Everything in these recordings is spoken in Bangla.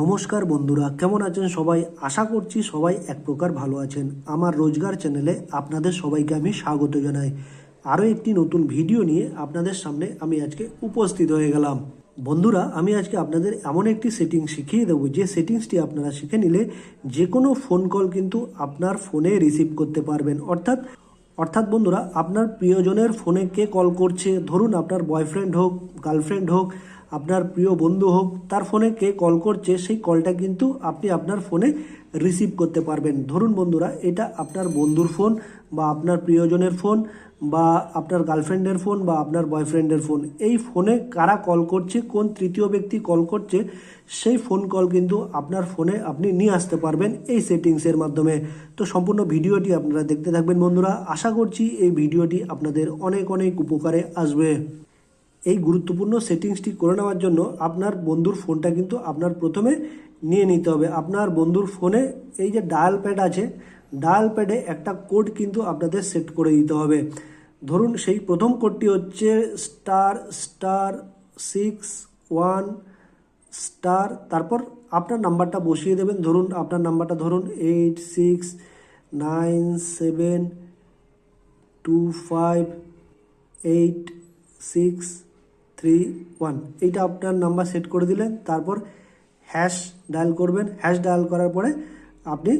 নমস্কার বন্ধুরা, কেমন আছেন সবাই? আশা করছি সবাই এক প্রকার ভালো আছেন। আমার রোজগার চ্যানেলে আপনাদের সবাইকে আমি স্বাগত জানাই। আরও একটি নতুন ভিডিও নিয়ে আপনাদের সামনে আমি আজকে উপস্থিত হয়ে গেলাম। বন্ধুরা, আমি আজকে আপনাদের এমন একটি সেটিং শিখিয়ে দেবো। যে সেটিংসটি আপনারা শিখে নিলে যে কোনো ফোন কল কিন্তু আপনার ফোনে রিসিভ করতে পারবেন। অর্থাৎ অর্থাৎ বন্ধুরা, আপনার প্রিয়জনের ফোনে কে কল করছে? ধরুন আপনার বয়ফ্রেন্ড হোক, গার্লফ্রেন্ড হোক আপনার প্রিয় বন্ধু হোক, তার ফোনে কে কল করছে, সেই কলটা কিন্তু আপনি আপনার ফোনে রিসিভ করতে পারবেন। ধরুন বন্ধুরা, এটা আপনার বন্ধুর ফোন বা আপনার প্রিয়জনের ফোন বা আপনার গার্লফ্রেন্ডের ফোন বা আপনার বয়ফ্রেন্ডের ফোন। এই ফোনে কারা কল করছে, কোন তৃতীয় ব্যক্তি কল করছে, সেই ফোন কল কিন্তু আপনার ফোনে আপনি নিয়ে আসতে পারবেন এই সেটিংসের মাধ্যমে। তো সম্পূর্ণ ভিডিওটি আপনারা দেখতে থাকবেন বন্ধুরা। আশা করছি এই ভিডিওটি আপনাদের অনেক অনেক উপকারে আসবে। এই গুরুত্বপূর্ণ সেটিংসটি করে নেওয়ার জন্য আপনার বন্ধুর ফোনটা কিন্তু আপনার প্রথমে নিয়ে নিতে হবে। আপনার বন্ধুর ফোনে এই যে ডায়াল প্যাড আছে, ডায়াল প্যাডে একটা কোড কিন্তু আপনাদের সেট করে দিতে হবে। ধরুন সেই প্রথম কোডটি হচ্ছে star star six one star. তারপর আপনার নাম্বারটা বসিয়ে দেবেন। ধরুন আপনার নাম্বারটা ধরুন eight six nine seven two five eight six three one এইটা আপনার নাম্বার সেট করে দিলেন, তারপর হ্যাশ ডায়াল করবেন। হ্যাশ ডায়াল করার পরে আপনি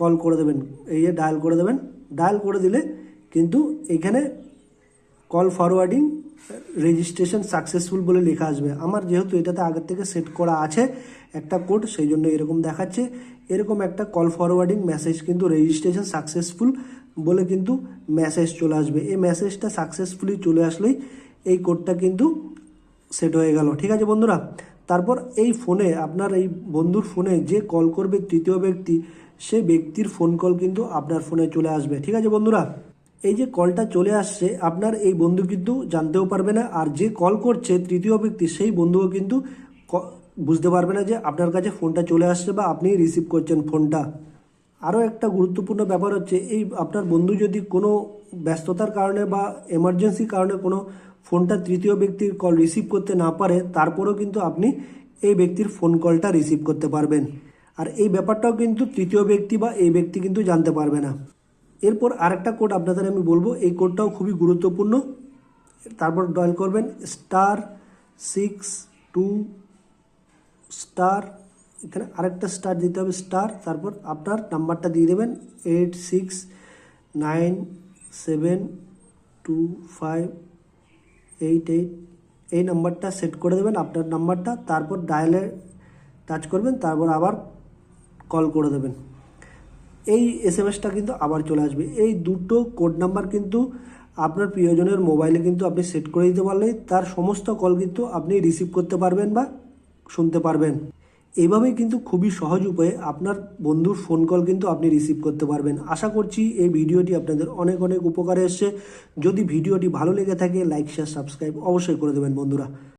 কল করে দেবেন। এই যে ডায়াল করে দেবেন। ডায়াল করে দিলে কিন্তু এখানে কল ফরওয়ার্ডিং রেজিস্ট্রেশন সাকসেসফুল বলে লেখা আসবে। আমার যেহেতু এটাতে আগের থেকে সেট করা আছে একটা কোড সেই জন্য এরকম দেখাচ্ছে। এরকম একটা কল ফরওয়ার্ডিং মেসেজ কিন্তু রেজিস্ট্রেশন সাকসেসফুল বলে কিন্তু মেসেজ চলে আসবে। এই মেসেজটা সাকসেসফুলি চলে আসলেই এই কোডটা কিন্তু সেট হয়ে গেল। ঠিক আছে বন্ধুরা? তারপর এই ফোনে আপনার এই বন্ধুর ফোনে যে কল করবে তৃতীয় ব্যক্তি, সে ব্যক্তির ফোন কল কিন্তু আপনার ফোনে চলে আসবে। ঠিক আছে বন্ধুরা? এই যে কলটা চলে আসছে, আপনার এই বন্ধু কিন্তু জানতেও পারবে না, আর যে কল করছে তৃতীয় ব্যক্তি, সেই বন্ধুও কিন্তু বুঝতে পারবে না যে আপনার কাছে ফোনটা চলে আসছে বা আপনি রিসিভ করছেন ফোনটা আরও একটা গুরুত্বপূর্ণ ব্যাপার হচ্ছে, এই আপনার বন্ধু যদি কোনো ব্যস্ততার কারণে বা এমার্জেন্সি কারণে কোনো ফোনটা তৃতীয় ব্যক্তির কল রিসিভ করতে না পারে, তারপরেও কিন্তু আপনি এই ব্যক্তির ফোন কলটা রিসিভ করতে পারবেন। আর এই ব্যাপারটাও কিন্তু তৃতীয় ব্যক্তি বা এই ব্যক্তি কিন্তু জানতে পারবে না। এরপর আরেকটা কোড আপনাদের আমি বলব, এই কোডটাও খুবই গুরুত্বপূর্ণ। তারপর ডায়াল করবেন স্টার সিক্স টু স্টার এখানে আরেকটা স্টার দিতে হবে স্টার তারপর আপনার নাম্বারটা দিয়ে দেবেন eight six nine seven two five eight eight এই নাম্বারটা সেট করে দেবেন, আপনার নাম্বারটা তারপর ডায়ালে টাচ করবেন, তারপর আবার কল করে দেবেন। এই এস এম এসটা কিন্তু আবার চলে আসবে। এই দুটো কোড নাম্বার কিন্তু আপনার প্রিয়জনের মোবাইলে কিন্তু আপনি সেট করে দিতে পারলে তার সমস্ত কল কিন্তু আপনি রিসিভ করতে পারবেন বা শুনতে পারবেন। এইভাবেই কিন্তু খুবই সহজ উপায়ে আপনার বন্ধুর ফোন কল কিন্তু আপনি রিসিভ করতে পারবেন। আশা করছি এই ভিডিওটি আপনাদের অনেক অনেক উপকারে এসছে। যদি ভিডিওটি ভালো লেগে থাকে লাইক শেয়ার সাবস্ক্রাইব অবশ্যই করে দেবেন বন্ধুরা।